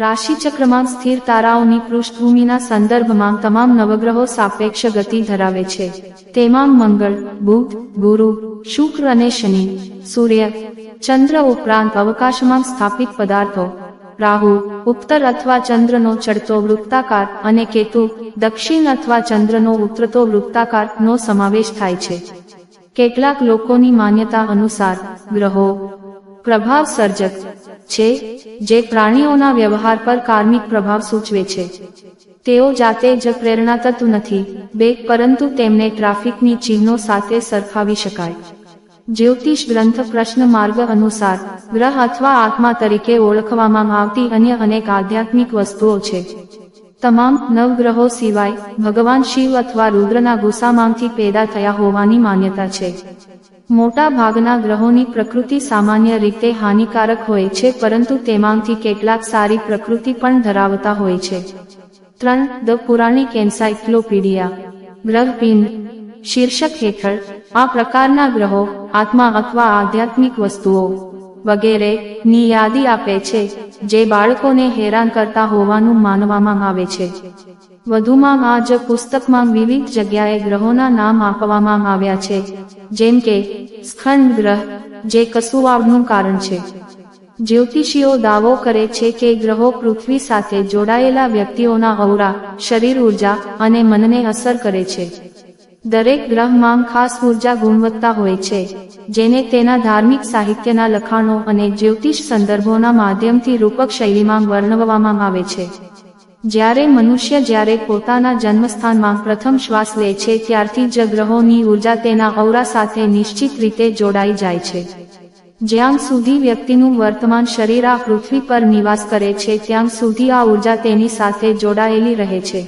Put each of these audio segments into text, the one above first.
રાશિચક્રમાં સ્થિર તારાઓની પૃષ્ઠભૂમિના સંદર્ભમાં તમામ નવગ્રહો સાપેક્ષ ગતિ ધરાવે છે. તેમાં મંગળ, બુધ, ગુરુ, શુક્ર અને શનિ, સૂર્ય, ચંદ્ર ઉપરાંત અવકાશમાં સ્થાપિત પદાર્થો, રાહુ, ઉત્તર અથવા ચંદ્રનો ચડતો વૃત્તાકાર અને કેતુ, દક્ષિણ અથવા ચંદ્રનો ઉતરતો વૃત્તાકાર નો સમાવેશ થાય છે. કેટલાક લોકોની માન્યતા અનુસાર ગ્રહો, પ્રભાવ સર્જક છે, જે પ્રાણીઓના વ્યવહાર પર કાર્મિક પ્રભાવ સૂચવે છે. તેઓ જાતે જ પ્રેરણા તત્વ નથી, બે, પરંતુ તેમને ટ્રાફિકની ચિહ્નો સાથે સરખાવી શકાય. જ્યોતિષ ગ્રંથ પ્રશ્ન માર્ગ અનુસાર, ગ્રહ અથવા આત્મા તરીકે ઓળખવામાં આવતી અન્ય અનેક આધ્યાત્મિક વસ્તુઓ છે. તમામ નવગ્રહો સિવાય, ભગવાન શિવ અથવા રુદ્રના ગુસ્સામાંથી પેદા થયા હોવાની માન્યતા છે. મોટા ભાગના ગ્રહોની પ્રકૃતિ સામાન્ય રીતે હાનિકારક હોય છે, પરંતુ તેમાંથી કેટલાક સારી પ્રકૃતિ પણ ધરાવતા હોય છે. ત્રણ, ધ પુરાણિક એન્સાઇક્લોપીડિયા. ગ્રહપિંડ શીર્ષક હેઠળ, આ પ્રકારના ગ્રહો, આત્મા અથવા આધ્યાત્મિક વસ્તુઓ વગેરે, ની યાદી આપે છે, જે બાળકોને હેરાન કરતા હોવાનું માનવામાં આવે છે. વધુમાં આ જ પુસ્તકમાં વિવિધ જગ્યાએ ગ્રહોના નામ આપવામાં આવ્યા છે, જેમ કે સ્ખંડ ગ્રહ, જે કસુવાવનું કારણ છે. જ્યોતિષીઓ દાવો કરે છે કે ગ્રહો પૃથ્વી સાથે જોડાયેલા વ્યક્તિઓના ઔરા, શરીર ઊર્જા અને મનને અસર કરે છે. દરેક ગ્રહમાં ખાસ ઊર્જા ગુણવત્તા હોય છે, જેને તેના ધાર્મિક સાહિત્યના લખાણો અને જ્યોતિષ સંદર્ભોના માધ્યમથી રૂપક શૈલીમાં વર્ણવવામાં આવે છે. જ્યારે મનુષ્ય જ્યારે પોતાના જન્મસ્થાનમાં પ્રથમ શ્વાસ લે છે ત્યારથી જ ગ્રહોની ઊર્જા તેના ઔરા સાથે નિશ્ચિત રીતે જોડાઈ જાય છે. જ્યાં સુધી વ્યક્તિનું વર્તમાન શરીર આ પૃથ્વી પર નિવાસ કરે છે ત્યાં સુધી આ ઊર્જા તેની સાથે જોડાયેલી રહે છે.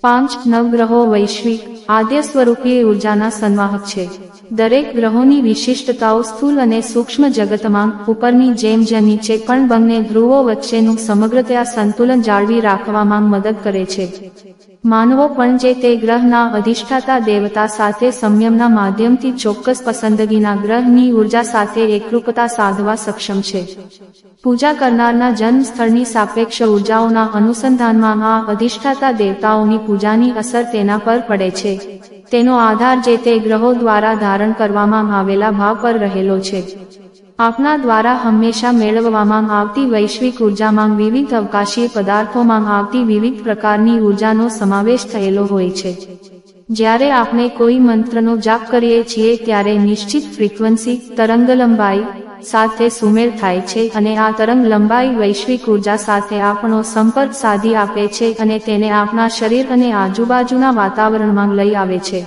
પાંચ નવગ્રહો વૈશ્વિક, આદ્ય સ્વરૂપીય ઉર્જાના સંવાહક છે. દરેક ગ્રહોની વિશિષ્ટતાઓ સ્થૂલ અને સૂક્ષ્મ જગતમાં, ઉપરની જેમ જ નીચે પણ બંને ધ્રુવો વચ્ચેનું સમગ્રતયા સંતુલન જાળવી રાખવામાં મદદ કરે છે. માનવો પણ જે તે ગ્રહના અધિષ્ઠાતા દેવતા સાથે સંયમના માધ્યમથી ચોક્કસ પસંદગીના ગ્રહની ઊર્જા સાથે એકરૂપતા સાધવા સક્ષમ છે. પૂજા કરનારના જન્મ સ્થળની સાપેક્ષ ઉર્જાઓના અનુસંધાનમાં આ અધિષ્ઠાતા દેવતાઓની પૂજાની અસર તેના પર પડે છે. તેનો આધાર જે તે ગ્રહો દ્વારા ધારણ કરવામાં આવેલા ભાવ પર રહેલો છે. આપના દ્વારા હંમેશા મેળવવામાં આવતી વૈશ્વિક ઉર્જામાં વિવિધ અવકાશીય પદાર્થોમાં આવતી વિવિધ પ્રકારની ઉર્જાનો સમાવેશ થયેલો હોય છે. જ્યારે આપણે કોઈ મંત્રનો જાપ કરીએ છીએ ત્યારે નિશ્ચિત ફ્રીક્વન્સી, તરંગલંબાઈ સાથે સુમેળ થાય છે અને આ તરંગ લંબાઈ વૈશ્વિક ઊર્જા સાથે આપણો સંપર્ક સાધી આપે છે અને તેને આપણા શરીર અને આજુબાજુના વાતાવરણમાં લઈ આવે છે.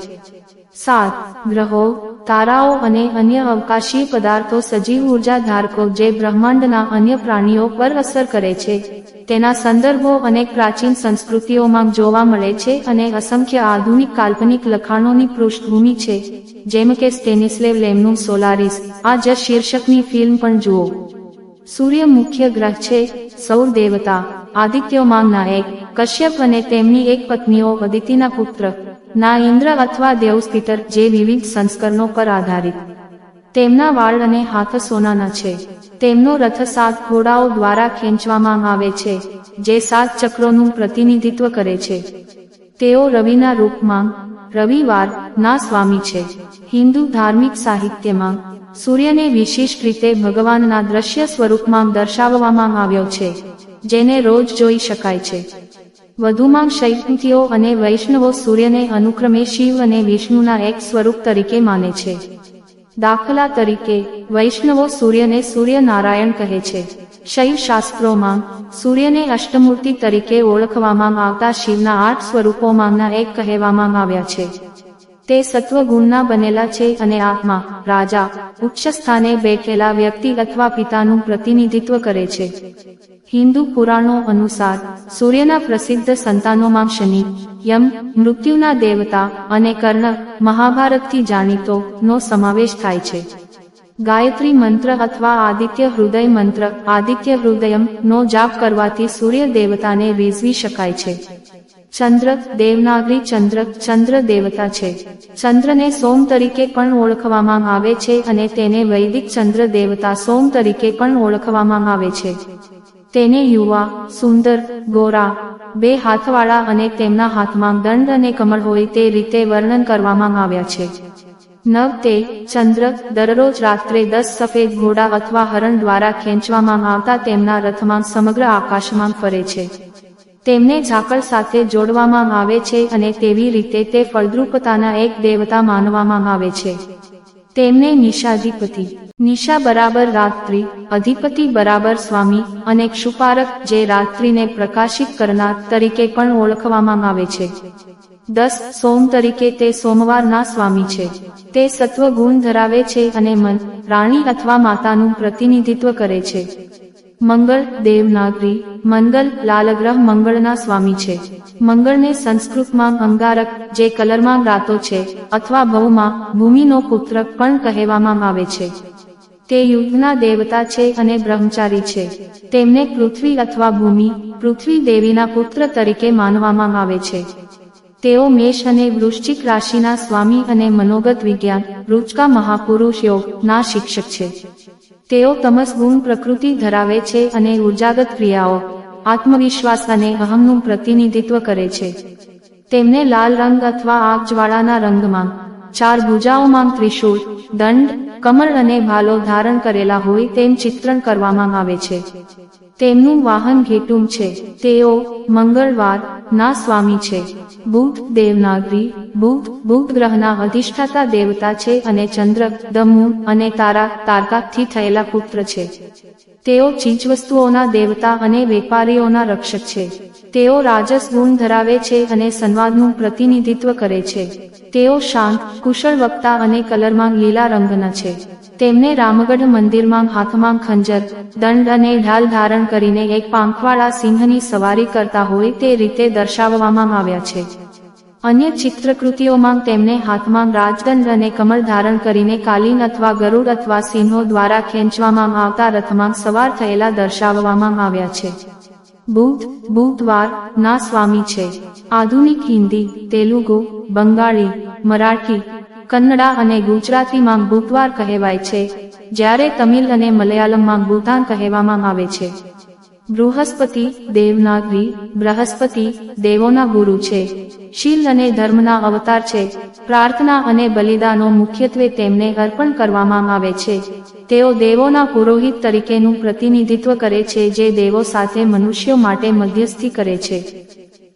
સાત, ગ્રહો, તારાઓ અને અન્ય અવકાશી પદાર્થો સજીવ ઊર્જા ધારકો જે બ્રહ્માંડના અન્ય પ્રાણીઓ પર અસર કરે છે. તેના સંદર્ભો અનેક પ્રાચીન સંસ્કૃતિઓમાં જોવા મળે છે અને અસંખ્ય આધુનિક કાલ્પનિક લખાણોની પૃષ્ઠભૂમિ છે. જેમ કે સ્ટેનિસ્લેવ લેમનું સોલારિસ, આ જ શીર્ષકની ફિલ્મ પણ જુઓ. સૂર્ય મુખ્ય ગ્રહ છે, સૌર દેવતા આદિત્યોમાંના એક, કશ્યપ અને તેમની એક પત્નીઓ અદિતિના પુત્ર. ના ઇન્દ્ર અથવા દેવસ્પિતર જે વિવિધ સંસ્કરણો પર આધારિત. તેમના વાળ અને હાથ સોનાના છે. તેમનો રથ સાત ઘોડાઓ દ્વારા ખેંચવામાં આવે છે, જે સાત ચક્રોનું પ્રતિનિધિત્વ કરે છે. તેઓ રવિના રૂપમાં, રવિવાર, ના સ્વામી છે. હિન્દુ ધાર્મિક સાહિત્યમાં, સૂર્યને વિશિષ્ટ રીતે ભગવાનના દ્રશ્ય સ્વરૂપમાં દર્શાવવામાં આવ્યો છે, જેને રોજ જોઈ શકાય છે. વધુમાં શૈવપંથીઓ અને વૈષ્ણવો સૂર્યને અનુક્રમે શિવ અને વિષ્ણુના એક સ્વરૂપ તરીકે માને છે. દાખલા તરીકે, વૈષ્ણવો સૂર્યને સૂર્યનારાયણ કહે છે. શૈવ શાસ્ત્રોમાં સૂર્યને અષ્ટમૂર્તિ તરીકે ઓળખવામાં આવતા શિવના આઠ સ્વરૂપોમાંના એક કહેવામાં આવ્યા છે. તે સત્વગુણના બનેલા છે અને આત્મા, રાજા ઉચ્ચ સ્થાને બેઠેલા વ્યક્તિ અથવા પિતાનું પ્રતિનિધિત્વ કરે છે. હિન્દુ પુરાણો અનુસાર, સૂર્યના પ્રસિદ્ધ સંતાનોમાં શનિ, યમ, મૃત્યુના દેવતા અને કર્ણ મહાભારતથી જાણીતો નો સમાવેશ થાય છે. ગાયત્રી મંત્ર અથવા આદિત્ય હૃદય મંત્ર, આદિત્ય હૃદયમ નો જાપ કરવાથી સૂર્ય દેવતાને રીઝવી શકાય છે. ચંદ્ર, દેવનાગરી ચંદ્ર ચંદ્ર દેવતા છે. ચંદ્રને સોમ તરીકે પણ ઓળખવામાં આવે છે અને તેને વૈદિક ચંદ્ર દેવતા સોમ તરીકે પણ ઓળખવામાં આવે છે. તેને યુવા, સુંદર, ગોરા, બે હાથવાળા અને તેમના હાથમાં દંડ અને કમળ હોય તે રીતે વર્ણન કરવામાં આવ્યા છે. નવ તે ચંદ્ર, દરરોજ રાત્રે દસ સફેદ ઘોડા અથવા હરણ દ્વારા ખેંચવામાં આવતા તેમના રથમાં સમગ્ર આકાશમાં ફરે છે. તેમને ઝાકળ સાથે જોડવામાં આવે છે અને તેવી રીતે તે ફળદ્રુપતાના એક દેવતા માનવામાં આવે છે. તેમને નિશાધિપતિ, નિશા બરાબર રાત્રિ, અધિપતિ બરાબર સ્વામી અને ક્ષુપારક જે રાત્રિને પ્રકાશિત કરનાર તરીકે પણ ઓળખવામાં આવે છે. દસ સોમ તરીકે તે સોમવારના સ્વામી છે. તે સત્વ ગુણ ધરાવે છે અને મન, રાણી અથવા માતાનું પ્રતિનિધિત્વ કરે છે. મંગળ દેવનાગરી મંગલ, લાલગ્રહ, મંગળના સ્વામી છે. મંગળને સંસ્કૃતમાં અંગારક, જે કલરમાં ગાતો છે, અથવા ભવમાં ભૂમિનો પુત્ર પણ કહેવામાં આવે છે. તે યુદ્ધના દેવતા છે અને બ્રહ્મચારી છે. તેમને પૃથ્વી અથવા ભૂમિ, પૃથ્વી દેવીના પુત્ર તરીકે માનવામાં આવે છે. તેઓ મેષ અને વૃશ્ચિક રાશિના સ્વામી અને મનોગત વિજ્ઞાન, રૂચકા મહાપુરુષ યોગ ના શિક્ષક છે. તેઓ તમસ ગુણ પ્રકૃતિ ધરાવે છે અને ઉર્જાગત ક્રિયાઓ, આત્મવિશ્વાસ અને અહમનું પ્રતિનિધિત્વ કરે છે. તેમને લાલ રંગ અથવા આગ જ્વાળાના રંગમાં, ચાર ભુજાઓમાં ત્રિશૂળ, દંડ, કમળ અને ભાલો ધારણ કરેલા હોય તેમ ચિત્રણ કરવામાં આવે છે. તેમનું વાહન ઘેટુમ છે. તેઓ મંગળવાર ના સ્વામી છે. બુધ દેવનાગરી, બુધ બુધ ગ્રહના અધિષ્ઠાતા દેવતા છે અને ચંદ્ર દમુ અને તારા તારકાથી થયેલા પુત્ર છે. તેઓ ચીજવસ્તુઓના દેવતા અને વેપારીઓના રક્ષક છે. તેઓ રાજસ ગુણ ધરાવે છે અને સંવાદનું પ્રતિનિધિત્વ કરે છે. તેઓ શાંત, કુશળ વક્તા અને કલરમાં લીલા રંગના છે. તેમને રામગઢ મંદિરમાં હાથમાં ખંજર, દંડ અને ઢાલ ધારણ કરીને એક પાંખવાળા સિંહની સવારી કરતા હોય તે રીતે દર્શાવવામાં આવ્યા છે. અન્ય ચિત્રકૃતિઓમાં તેમને હાથમાં રાજદંડ અને કમળ ધારણ કરીને કાલીન અથવા ગરુડ અથવા સિંહો દ્વારા ખેંચવામાં આવતા રથમાં સવાર થયેલા દર્શાવવામાં આવ્યા છે. બુધ, બુધવાર, ના સ્વામી છે. આધુનિક હિન્દી, તેલુગુ, બંગાળી, મરાઠી, કન્નડા અને ગુજરાતીમાં બુધવાર કહેવાય છે, જ્યારે તમિલ અને મલયાલમમાં બુધાન કહેવામાં આવે છે. બૃહસ્પતિ, દેવનાગરી, બૃહસ્પતિ, દેવોના ગુરુ છે. શીલ અને ધર્મના અવતાર છે. પ્રાર્થના અને બલિદાનો મુખ્યત્વે તેમને અર્પણ કરવામાં આવે છે. તેઓ દેવોના પુરોહિત તરીકેનું પ્રતિનિધિત્વ કરે છે જે દેવો સાથે મનુષ્યો માટે મધ્યસ્થી કરે છે.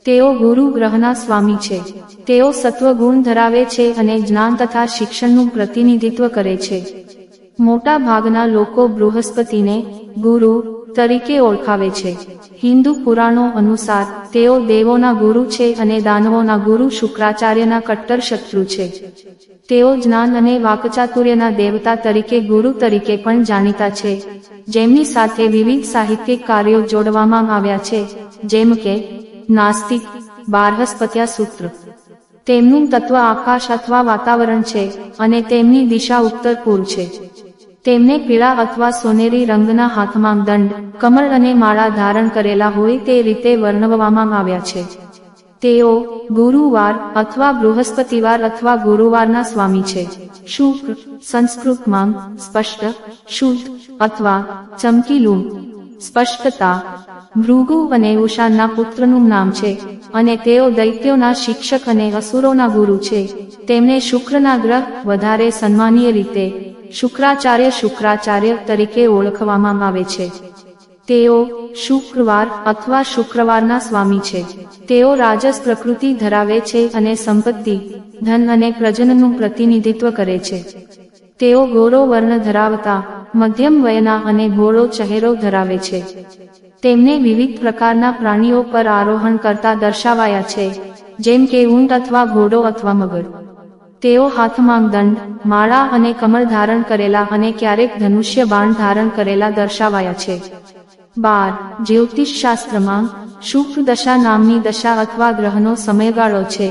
તેઓ ગુરુ ગ્રહના સ્વામી છે. તેઓ સત્વગુણ ધરાવે છે અને જ્ઞાન તથા શિક્ષણનું પ્રતિનિધિત્વ કરે છે. મોટા ભાગના લોકો બૃહસ્પતિને ગુરુ તરીકે ઓળખાવે છે. હિન્દુ પુરાણો અનુસાર, તેઓ દેવોના ગુરુ છે અને દાનવોના ગુરુ શુક્રાચાર્યના કટ્ટર શત્રુ છે. તેઓ જ્ઞાન અને વાકચાતુર્યના દેવતા તરીકે ગુરુ તરીકે પણ જાણીતા છે. જેમની સાથે વિવિધ સાહિત્યિક કાર્યો જોડવામાં આવ્યા છે, જેમ કે, નાસ્તિક, બારહસ્પત્યા સૂત્ર. તેમનું તત્વ આકાશ અથવા વાતાવરણ છે અને તેમની દિશા ઉત્તર પૂર્વ છે. તેમને પીળા અથવા સોનેરી રંગના હાથમાં દંડ, કમળ અને માળા ધારણ કરેલા હોય તે રીતે વર્ણવવામાં આવ્યા છે. તેઓ ગુરુવાર અથવા બૃહસ્પતિવાર અથવા ગુરુવારના સ્વામી છે. શુક્ર સંસ્કૃતમાં સ્પષ્ટ, શુદ્ધ અથવા ચમકીલું સ્પષ્ટતા, ભૃગુ અને ઉષાના પુત્રનું નામ છે અને તેઓ દૈત્યોના શિક્ષક અને અસુરોના ગુરુ છે. તેમને શુક્રના ગ્રહ વધારે સન્માનીય રીતે શુક્રાચાર્ય શુક્રાચાર્ય તરીકે ઓળખવામાં આવે છે. તેઓ શુક્રવાર અથવા શુક્રવારના સ્વામી છે. તેઓ રાજસ પ્રકૃતિ ધરાવે છે અને સંપત્તિ, ધન અને પ્રજનનું પ્રતિનિધિત્વ કરે છે. તેઓ ગોરો વર્ણ ધરાવતા, મધ્યમ વયના અને ગોળો ચહેરો ધરાવે છે. તેમને વિવિધ પ્રકારના પ્રાણીઓ પર આરોહણ કરતા દર્શાવાયા છે, જેમ કે ઊંટ અથવા ઘોડો અથવા મગર. તેઓ હાથમાં દંડ, માળા અને કમળ ધારણ કરેલા અને ક્યારેક ધનુષ્ય બાણ ધારણ કરેલા દર્શાવાયા છે. બાર જ્યોતિષ શાસ્ત્રમાં શુક્ર દશા નામની દશા અથવા ગ્રહનો સમયગાળો છે,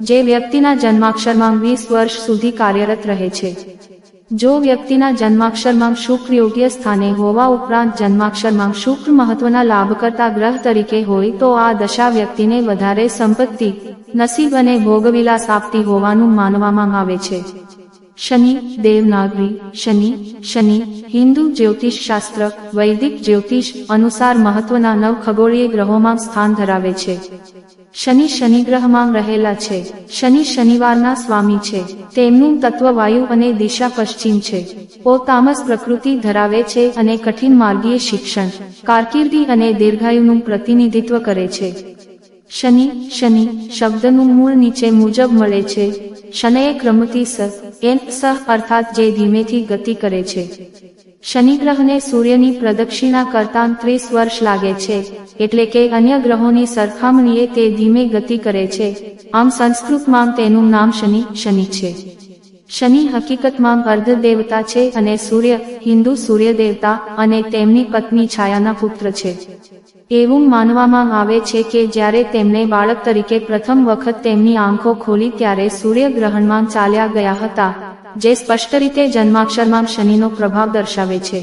જે વ્યક્તિના જન્માક્ષરમાં વીસ વર્ષ સુધી કાર્યરત રહે છે. જો વ્યક્તિના જન્માક્ષરમાં શુક્ર યોગ્ય સ્થાને હોવા ઉપરાંત જન્માક્ષરમાં શુક્ર મહત્વના લાભ કરતા ગ્રહ તરીકે હોય તો આ દશા વ્યક્તિને વધારે સંપત્તિ નસીબ અને ભોગવિલાસ આપતી હોવાનું માનવામાં આવે છે. શનિ, દેવનાગરી, શનિ શનિ, હિન્દુ જ્યોતિષ શાસ્ત્ર, વૈદિક જ્યોતિષ અનુસાર મહત્વના નવ ખગોળીય ગ્રહોમાં સ્થાન ધરાવે છે. શનિ શનિ ગ્રહમાં રહેલા છે. શનિ શનિવારના સ્વામી છે. તેમનું તત્વ વાયુ અને દિશા પશ્ચિમ છે. ઓ તામસ પ્રકૃતિ ધરાવે છે અને કઠિન માર્ગીય શિક્ષણ, કારકિર્દી અને દીર્ઘાયુનું પ્રતિનિધિત્વ કરે છે. શનિ શનિ, શબ્દનું મૂળ નીચે મુજબ મળે છે. શનયે ક્રમથી સ, એન સહ અર્થાત જે ધીમેથી ગતિ કરે છે. શનિ ગ્રહને સૂર્યની પ્રદક્ષિણા કરતાં ત્રીસ વર્ષ લાગે છે, એટલે કે અન્ય ગ્રહોની સરખામણીએ તે ધીમે ગતિ કરે છે. આમ સંસ્કૃતમાં તેનું નામ શનિ શનિ છે. શનિ હકીકતમાં અર્ધ દેવતા છે અને સૂર્ય, હિન્દુ સૂર્ય દેવતા અને તેમની પત્ની છાયાના પુત્ર છે. એવું માનવામાં આવે છે કે જ્યારે તેમને બાળક તરીકે પ્રથમ વખત તેમની આંખો ખોલી ત્યારે સૂર્યગ્રહણમાં ચાલ્યા ગયા હતા, જે સ્પષ્ટ રીતે જન્માક્ષરમાં શનિનો પ્રભાવ દર્શાવે છે.